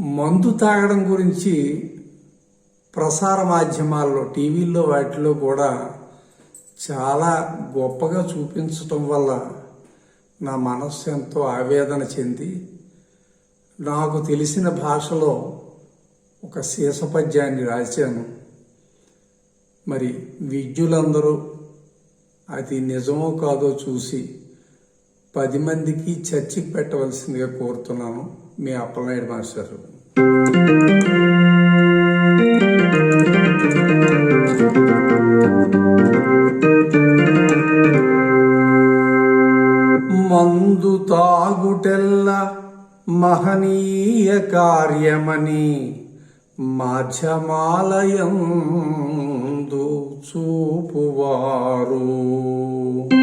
మందు తాగడం గురించి ప్రసార మాధ్యమాల్లో టీవీల్లో వాటిలో కూడా చాలా గొప్పగా చూపించటం వల్ల నా మనస్సు ఎంతో ఆవేదన చెంది నాకు తెలిసిన భాషలో ఒక శీసపద్యాన్ని రాశాను. మరి విద్యులందరూ అది నిజమో కాదో చూసి పది మందికి చర్చికి పెట్టవలసిందిగా కోరుతున్నాను మీ అప్పలనాయుడు మాస్టర్. మందు తాగుటెల్ల మహనీయ కార్యమని మాధ్యమాలయందు చూపువారు.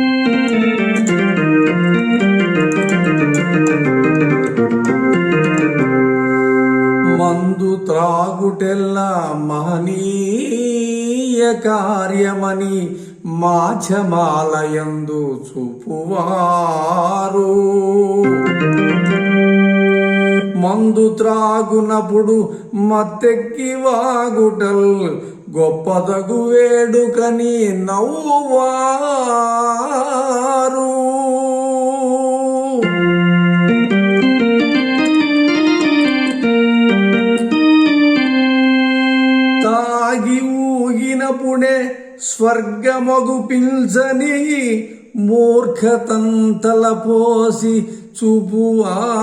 మహనీయ కార్యమని మాధ్యమాలయందు చూపువారు. మందు త్రాగునప్పుడు మత్తెక్కి వాగుటల్ గొప్పదగు వేడుకని నవ్వువారు. నన్నే స్వర్గమగు పిల్చని మూర్ఖతంతల పోసి చూపువారు.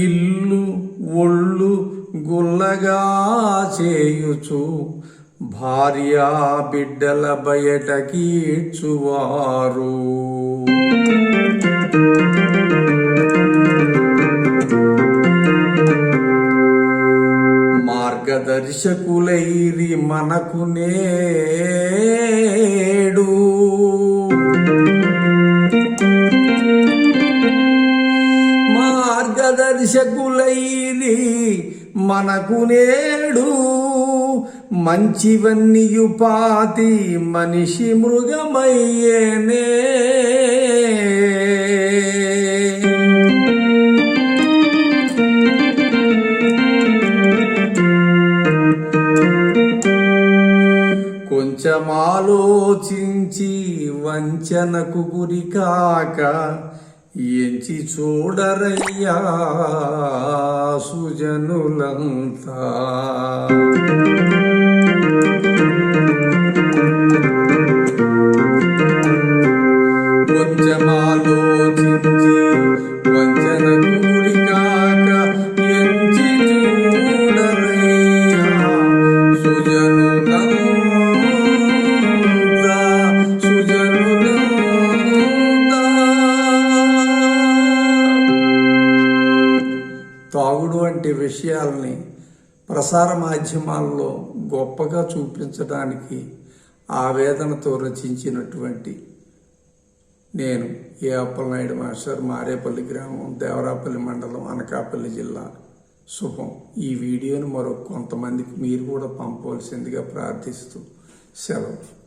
ఇల్లు ఒళ్ళు గుల్లగా చేయుచు భార్యా బిడ్డల బయటకీడ్చువారు మార్గదర్శకులైరి మనకు నేడు. మార్గదర్శకులైరి మనకు నేడు. మంచివన్నీయు పాతి మనిషి మృగమయ్యేనే. కొంచెమాలోచించి వంచనకు గురి కాక ఎంచి చూడరయ్యా సుజనులంతా. ఎంచి తాగుడు వంటి విషయాల్ని ప్రసార మాధ్యమాల్లో గొప్పగా చూపించడానికి ఆవేదనతో రచించినటువంటి నేను ఏ అప్పలనాయుడు మాస్టర్ మారేపల్లి గ్రామం దేవరాపల్లి మండలం అనకాపల్లి జిల్లా. శుభం. ఈ వీడియోను మరో కొంతమందికి మీరు కూడా పంపవలసిందిగా ప్రార్థిస్తూ సెలవు.